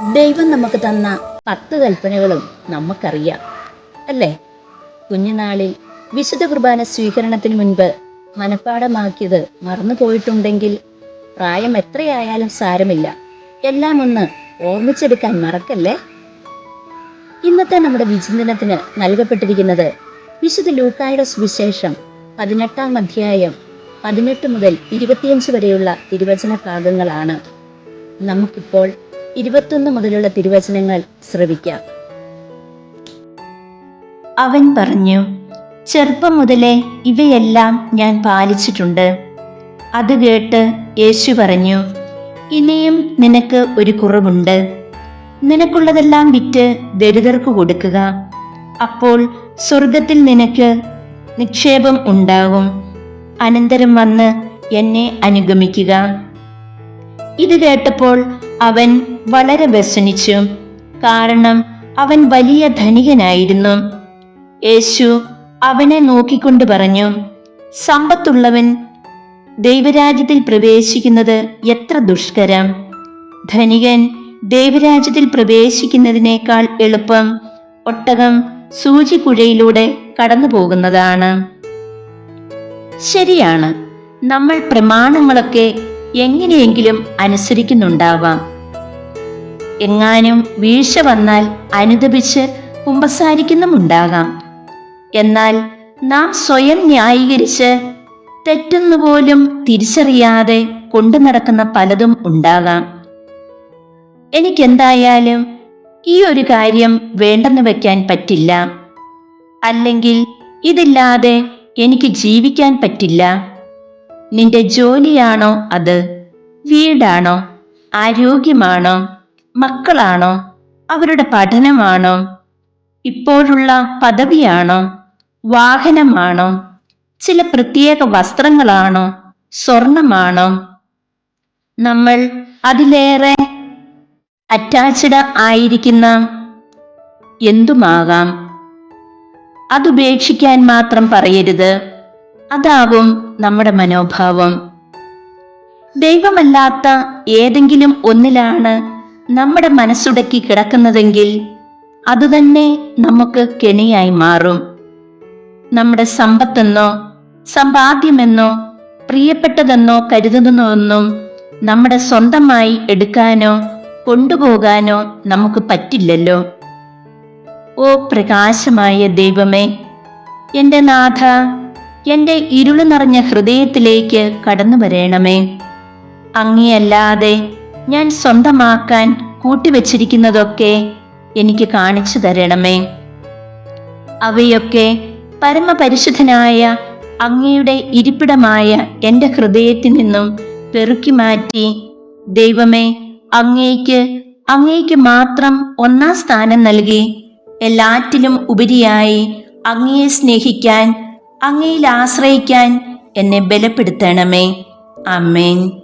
ദൈവം നമുക്ക് തന്ന പത്ത് കൽപ്പനകളും നമുക്കറിയാം അല്ലേ? കുഞ്ഞുനാളിൽ വിശുദ്ധ കുർബാന സ്വീകരണത്തിന് മുൻപ് മനഃപ്പാടമാക്കിയത് മറന്നു പോയിട്ടുണ്ടെങ്കിൽ പ്രായം എത്രയായാലും സാരമില്ല. എല്ലാം ഒന്ന് ഓർമ്മിച്ചെടുക്കാൻ മറക്കല്ലേ? ഇന്നത്തെ നമ്മുടെ വിചിന്തനത്തിന് നൽകപ്പെട്ടിരിക്കുന്നത് വിശുദ്ധ ലൂക്കായുടെ സുവിശേഷം പതിനെട്ടാം അധ്യായം പതിനെട്ട് മുതൽ ഇരുപത്തിയഞ്ച് വരെയുള്ള തിരുവചന ഭാഗങ്ങളാണ്. നമുക്കിപ്പോൾ ഇരുപത്തൊന്ന് മുതലുള്ള തിരുവചനങ്ങൾ ശ്രവിക്കാം. അവൻ പറഞ്ഞു ചെറുപ്പം മുതലേ ഇവയെല്ലാം ഞാൻ പാലിച്ചിട്ടുണ്ട്. അത് കേട്ട് യേശു പറഞ്ഞു ഇനിയും നിനക്ക് ഒരു കുറവുണ്ട്. നിനക്കുള്ളതെല്ലാം വിറ്റ് ദരിദ്രർക്ക് കൊടുക്കുക. അപ്പോൾ സ്വർഗത്തിൽ നിനക്ക് നിക്ഷേപം ഉണ്ടാകും. അനന്തരം വന്ന് എന്നെ അനുഗമിക്കുക ഇത് കേട്ടപ്പോൾ അവൻ വളരെ വ്യസനിച്ചു. കാരണം അവൻ വലിയ ധനികനായിരുന്നു. യേശു അവനെ നോക്കിക്കൊണ്ട് പറഞ്ഞു സമ്പത്തുള്ളവൻ ദൈവരാജ്യത്തിൽ പ്രവേശിക്കുന്നത് എത്ര ദുഷ്കരം. ധനികൻ ദൈവരാജ്യത്തിൽ പ്രവേശിക്കുന്നതിനേക്കാൾ എളുപ്പം ഒട്ടകം സൂചിക്കുഴയിലൂടെ കടന്നു പോകുന്നതാണ് ശരിയാണ് നമ്മൾ പ്രമാണങ്ങളൊക്കെ എങ്ങനെയെങ്കിലും അനുസരിക്കുന്നുണ്ടാവാം. എങ്ങാനും വീഴ്ച വന്നാൽ അനുദപിച്ച് കുമ്പസാരിക്കുന്നുമുണ്ടാകാം. എന്നാൽ നാം സ്വയം ന്യായീകരിച്ച് തെറ്റെന്നുപോലും തിരിച്ചറിയാതെ കൊണ്ടു നടക്കുന്ന പലതും ഉണ്ടാകാം. എനിക്കെന്തായാലും ഈ ഒരു കാര്യം വേണ്ടെന്ന് വെക്കാൻ പറ്റില്ല. അല്ലെങ്കിൽ ഇതില്ലാതെ എനിക്ക് ജീവിക്കാൻ പറ്റില്ല. നിന്റെ ജോലിയാണോ അത്? വീടാണോ? ആരോഗ്യമാണോ? മക്കളാണോ? അവരുടെ പഠനമാണോ? ഇപ്പോഴുള്ള പദവിയാണോ? വാഹനമാണോ? ചില പ്രത്യേക വസ്ത്രങ്ങളാണോ? സ്വർണമാണോ? നമ്മൾ അതിലേറെ അറ്റാച്ച്ഡ് ആയിരിക്കുന്ന എന്തുമാകാം? അതുപേക്ഷിക്കാൻ മാത്രം പറയരുത്. അതാവും നമ്മുടെ മനോഭാവം. ദൈവമല്ലാത്ത ഏതെങ്കിലും ഒന്നിലാണ് നമ്മുടെ മനസ്സുടക്കി കിടക്കുന്നതെങ്കിൽ അതുതന്നെ നമുക്ക് കെണിയായി മാറും. നമ്മുടെ സമ്പത്തെന്നോ സമ്പാദ്യമെന്നോ പ്രിയപ്പെട്ടതെന്നോ കരുതുന്നതൊന്നും നമ്മുടെ സ്വന്തമായി എടുക്കാനോ കൊണ്ടുപോകാനോ നമുക്ക് പറ്റില്ലല്ലോ. ഓ പ്രകാശമായ ദൈവമേ എന്റെ നാഥ എന്റെ ഇരുളു നിറഞ്ഞ ഹൃദയത്തിലേക്ക് കടന്നു വരേണമേ. അങ്ങിയല്ലാതെ ഞാൻ സ്വന്തമാക്കാൻ കൂട്ടിവച്ചിരിക്കുന്നതൊക്കെ എനിക്ക് കാണിച്ചു തരണമേ. അവയൊക്കെ പരമപരിശുദ്ധനായ അങ്ങയുടെ ഇരിപ്പിടമായ എന്റെ ഹൃദയത്തിൽ നിന്നും പെറുക്കി മാറ്റി ദൈവമേ അങ്ങേക്ക് അങ്ങേക്ക് മാത്രം ഒന്നാം സ്ഥാനം നൽകി എല്ലാറ്റിലും ഉപരിയായി അങ്ങയെ സ്നേഹിക്കാൻ അങ്ങയിൽ ആശ്രയിക്കാൻ എന്നെ ബലപ്പെടുത്തണമേ. അമ്മേൻ